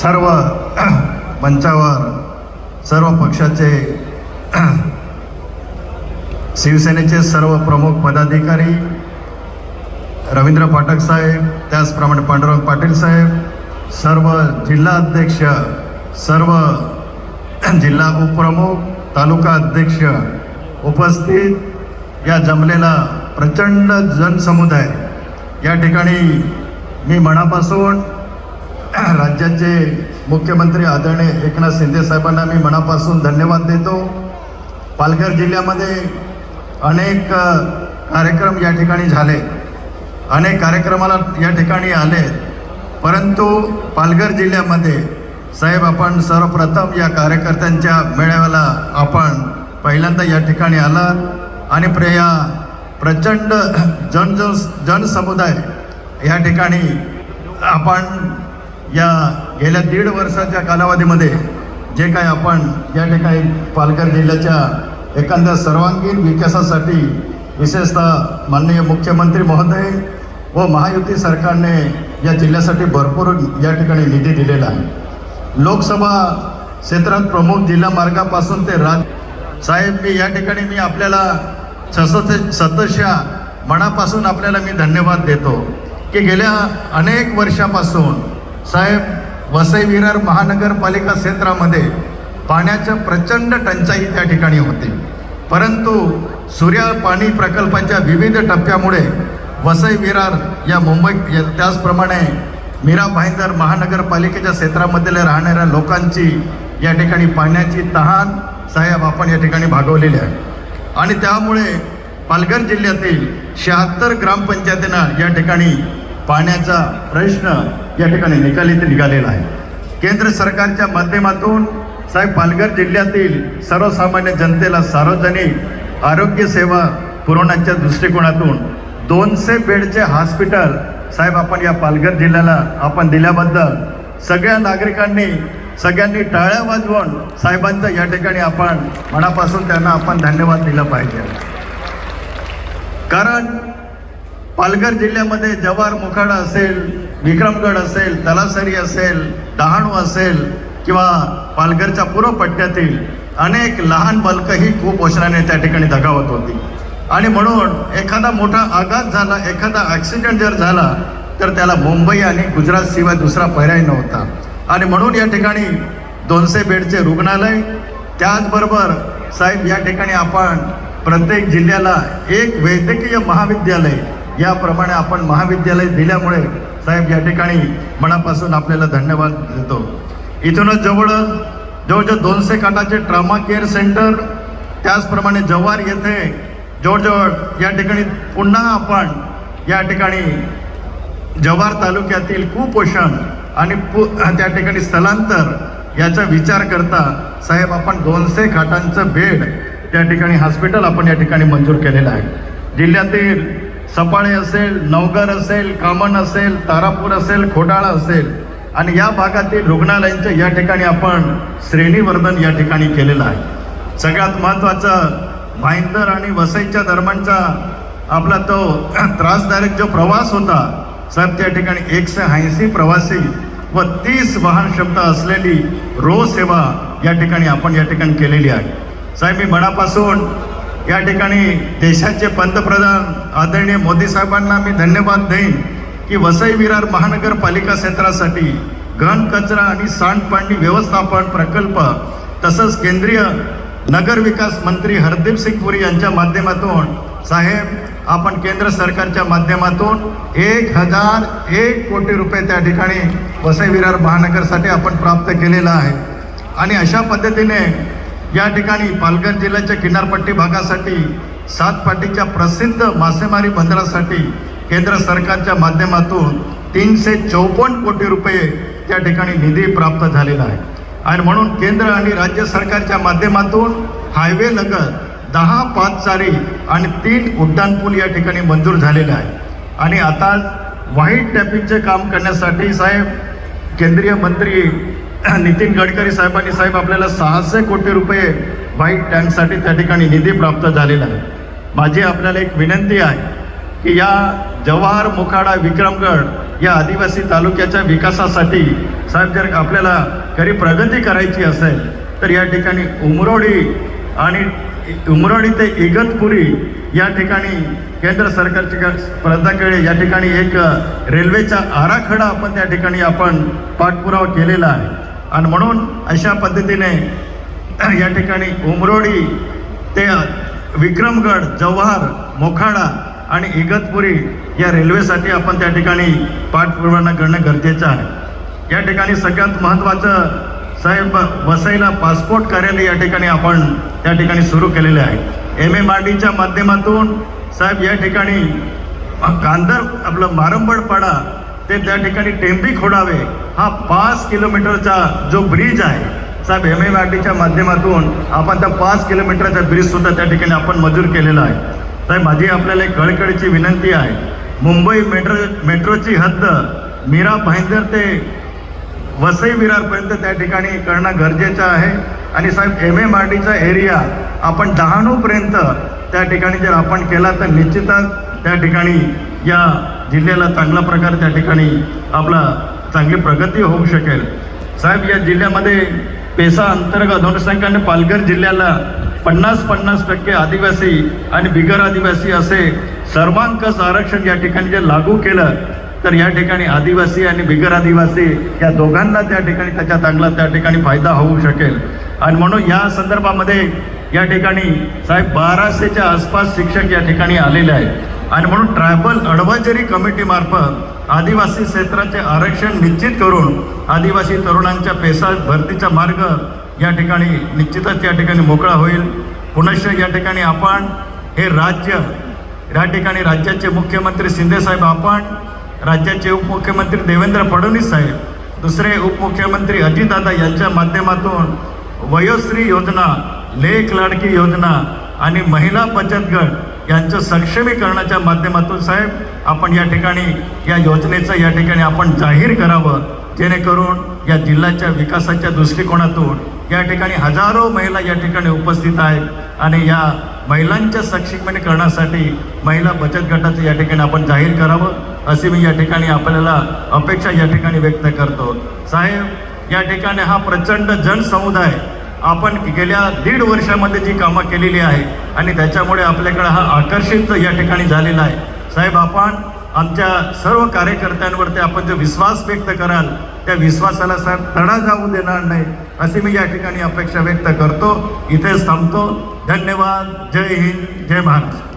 सर्व मंचावर सर्व पक्षाचे शिवसेनेचे सर्व प्रमुख पदाधिकारी रवींद्र पाठक साहेब त्याचप्रमाणे पांडुरंग पाटील साहेब सर्व जिल्हा अध्यक्ष सर्व जिल्हा उपप्रमुख तालुका अध्यक्ष उपस्थित या जमलेला प्रचंड जनसमुदाय. या ठिकाणी मी मनापासून राज्याचे मुख्यमंत्री आदरणीय एकनाथ शिंदे साहेबांना मी मनापासून धन्यवाद देतो. पालघर जिल्ह्यामध्ये अनेक कार्यक्रम या ठिकाणी झाले. अनेक कार्यक्रमाला या ठिकाणी आले. परंतु पालघर जिल्ह्यामध्ये साहेब आपण सर्वप्रथम या कार्यकर्त्यांच्या मेळाव्याला आपण पहिल्यांदा या ठिकाणी आलात आणि प्रेया प्रचंड जन जन जनसमुदाय या ठिकाणी आपण या गेल्या दीड वर्षाच्या कालावधीमध्ये जे काही आपण या ठिकाणी पालघर जिल्ह्याच्या एखाद्या सर्वांगीण विकासासाठी विशेषतः माननीय मुख्यमंत्री महोदय व महायुती सरकारने या जिल्ह्यासाठी भरपूर या ठिकाणी निधी दिलेला आहे. लोकसभा क्षेत्रात प्रमुख जिल्हा मार्गापासून ते राज साहेब मी या ठिकाणी मी आपल्याला सतत सतशा मनापासून आपल्याला मी धन्यवाद देतो की गेल्या अनेक वर्षापासून साहेब वसई विरार महानगरपालिका क्षेत्रामध्ये पाण्याच्या प्रचंड टंचाई त्या ठिकाणी होती. परंतु सूर्य पाणी प्रकल्पाच्या विविध टप्प्यामुळे वसई विरार या मुंबई त्याचप्रमाणे मीरा भाईंदर महानगरपालिकेच्या क्षेत्रामधील राहणाऱ्या लोकांची या ठिकाणी पाण्याची तहान साहेब आपण या ठिकाणी भागवलेली आहे. आणि त्यामुळे पालघर जिल्ह्यातील शहात्तर ग्रामपंचायतींना या ठिकाणी पाण्याचा प्रश्न या ठिकाणी निकाली निघालेला आहे. केंद्र सरकारच्या माध्यमातून साहेब पालघर जिल्ह्यातील सर्वसामान्य जनतेला सार्वजनिक आरोग्य सेवा पुरवण्याच्या दृष्टिकोनातून दोनशे बेडचे हॉस्पिटल साहेब आपण या पालघर जिल्ह्याला आपण दिल्याबद्दल सगळ्या नागरिकांनी सगळ्यांनी टाळ्या वाजवून साहेबांचं या ठिकाणी आपण मनापासून त्यांना आपण धन्यवाद दिला पाहिजे. कारण पालघर जिल्ह्यामध्ये जवार मुखाडा असेल विक्रमगड असेल तलासरी असेल डहाणू असेल किंवा पालघरच्या पूर्व पट्ट्यातील अनेक लहान बालकंही खूप वचनाने त्या ठिकाणी दगावत होती. आणि म्हणून एखादा मोठा आघात झाला एखादा ॲक्सिडेंट जर झाला तर त्याला मुंबई आणि गुजरात शिवाय दुसरा पर्याय नव्हता. आणि म्हणून या ठिकाणी दोनशे बेडचे रुग्णालय त्याचबरोबर साहेब या ठिकाणी आपण प्रत्येक जिल्ह्याला एक वैद्यकीय महाविद्यालय याप्रमाणे आपण महाविद्यालय दिल्यामुळे साहेब या ठिकाणी मनापासून आपल्याला धन्यवाद देतो. इथूनच जवळ जवळजवळ दोनशे काटाचे ट्रामा केअर सेंटर त्याचप्रमाणे जव्हार येथे जवळजवळ या ठिकाणी पुन्हा आपण या ठिकाणी जव्हार तालुक्यातील कुपोषण आणि पु त्या ठिकाणी स्थलांतर याचा विचार करता साहेब आपण दोनशे खाटांचं बेड त्या ठिकाणी हॉस्पिटल आपण या ठिकाणी मंजूर केलेलं आहे. जिल्ह्यातील सपाळे असेल नवगर असेल कामन असेल तारापूर असेल खोटाळा असेल. आणि या भागातील रुग्णालयांचं या ठिकाणी आपण श्रेणीवर्धन या ठिकाणी केलेलं आहे. सगळ्यात महत्त्वाचं भाईंदर आणि वसईच्या दरम्यानचा आपला तो त्रासदायक जो प्रवास होता साहेब त्या ठिकाणी एकशे ऐंशी प्रवासी व तीस वाहन क्षमता असलेली रो सेवा या ठिकाणी आपण या ठिकाणी केलेली आहे. साहेब मी मनापासून या ठिकाणी देशाचे पंतप्रधान आदरणीय मोदी साहेबांना मी धन्यवाद देईन की वसई विरार महानगरपालिका क्षेत्रासाठी घन कचरा आणि सांडपाणी व्यवस्थापन प्रकल्प तसंच केंद्रीय नगर विकास मंत्री हरदीप सिंग पुरी यांच्या माध्यमातून साहेब आपण केंद्र सरकारच्या माध्यमातून एक हजार एक कोटी रुपये त्या ठिकाणी वसई विरार महानगरसाठी आपण प्राप्त केलेला आहे. आणि अशा पद्धतीने या ठिकाणी पालघर जिल्ह्याच्या किनारपट्टी भागासाठी सातपाटीच्या प्रसिद्ध मासेमारी बंदरासाठी केंद्र सरकारच्या माध्यमातून तीनशे चौपन्न कोटी रुपये त्या ठिकाणी निधी प्राप्त झालेला आहे. आणि म्हणून केंद्र आणि राज्य सरकारच्या माध्यमातून हायवे लगत दहा पादचारी आणि तीन उड्डाणपूल या ठिकाणी मंजूर झालेले आहे. आणि आता व्हाईट टॅपिंगचे काम करण्यासाठी साहेब केंद्रीय मंत्री नितीन गडकरी साहेबांनी साहेब आपल्याला सहाशे कोटी रुपये व्हाईट टँकसाठी त्या ठिकाणी निधी प्राप्त झालेला आहे. माझी आपल्याला एक विनंती आहे की या जवाहर मुखाडा विक्रमगड या आदिवासी तालुक्याच्या विकासासाठी साहेब जर आपल्याला खरी प्रगती करायची असेल तर या ठिकाणी उमरोडी आणि उमरोडी ते इगतपुरी या ठिकाणी केंद्र सरकारच्या स्पर्धाकडे या ठिकाणी एक रेल्वेचा आराखडा आपण त्या ठिकाणी आपण पाठपुरावा केलेला आहे. आणि म्हणून अशा पद्धतीने या ठिकाणी उमरोडी ते विक्रमगड जव्हार मोखाडा आणि इगतपुरी या रेल्वेसाठी आपण त्या ठिकाणी पाठपुरावा करणं गरजेचं आहे. या ठिकाणी सगळ्यात महत्त्वाचं साहेब वसईला पासपोर्ट कार्यालय या ठिकाणी आपण त्या ठिकाणी सुरू केलेले आहे. एम एम आर डीच्या माध्यमातून साहेब या ठिकाणी कांदर आपलं मारंबडपाडा ते त्या ठिकाणी टेंबी खोडावे. हा पाच किलोमीटरचा जो ब्रिज आहे साहेब एम एम आर टीच्या माध्यमातून आपण त्या पाच किलोमीटरचा ब्रिजसुद्धा त्या ठिकाणी आपण मंजूर केलेला आहे. साहेब माझी आपल्याला एक कळकळीची विनंती आहे. मुंबई मेट्रो मेट्रोची हद्द मीरा भाईंदर ते वसई विरारपर्यंत त्या ठिकाणी करणं गरजेचं आहे. आणि साहेब एम एम आर टीचा एरिया आपण डहाणूपर्यंत त्या ठिकाणी जर आपण केला तर निश्चितच त्या ठिकाणी या जिल्ह्याला चांगल्या प्रकारे त्या ठिकाणी आपला चांगली प्रगती होऊ शकेल. साहेब या जिल्ह्यामध्ये पेसा अंतर्गत अनुषंगाने पालघर जिल्ह्याला पन्नास पन्नास टक्के आदिवासी आणि बिगर आदिवासी असे सर्वांकस आरक्षण या ठिकाणी जे लागू केलं तर या ठिकाणी आदिवासी आणि बिगर आदिवासी या दोघांना त्या ठिकाणी त्याचा चांगला त्या ठिकाणी फायदा होऊ शकेल. आणि म्हणून या संदर्भामध्ये या ठिकाणी साहेब बाराशेच्या आसपास शिक्षक या ठिकाणी आलेले आहेत. आणि म्हणून ट्रायबल अडवायझरी कमिटीमार्फत आदिवासी क्षेत्राचे आरक्षण निश्चित करून आदिवासी तरुणांच्या पेसा भरतीचा मार्ग या ठिकाणी निश्चितच या ठिकाणी मोकळा होईल. पुनश्च या ठिकाणी आपण हे राज्य या ठिकाणी राज्याचे मुख्यमंत्री शिंदेसाहेब आपण राज्याचे उपमुख्यमंत्री देवेंद्र फडणवीस साहेब दुसरे उपमुख्यमंत्री अजितदादा यांच्या माध्यमातून वयोश्री योजना लेख लाडकी योजना आणि महिला बचत गट यांचं सक्षमीकरणाच्या माध्यमातून साहेब आपण या ठिकाणी या योजनेचं या ठिकाणी आपण जाहीर करावं जेणेकरून या जिल्ह्याच्या विकासाच्या दृष्टिकोनातून या ठिकाणी हजारो महिला या ठिकाणी उपस्थित आहेत आणि या महिलांच्या सक्षमीकरणासाठी महिला बचत गटाचं या ठिकाणी आपण जाहीर करावं असे मी या ठिकाणी आपल्याला अपेक्षा या ठिकाणी व्यक्त करतो. साहेब या ठिकाणी हा प्रचंड जनसमुदाय आपण गेल्या दीड वर्षामध्ये जी कामं केलेली आहे आणि त्याच्यामुळे आपल्याकडे हा आकर्षित या ठिकाणी झालेला आहे. साहेब आपण आमच्या सर्व कार्यकर्त्यांवरती आपण जो विश्वास व्यक्त कराल त्या विश्वासाला साहेब तडा जाऊ देणार नाही अशी मी या ठिकाणी अपेक्षा व्यक्त करतो. इथेच थांबतो. धन्यवाद. जय हिंद. जय महाराष्ट्र.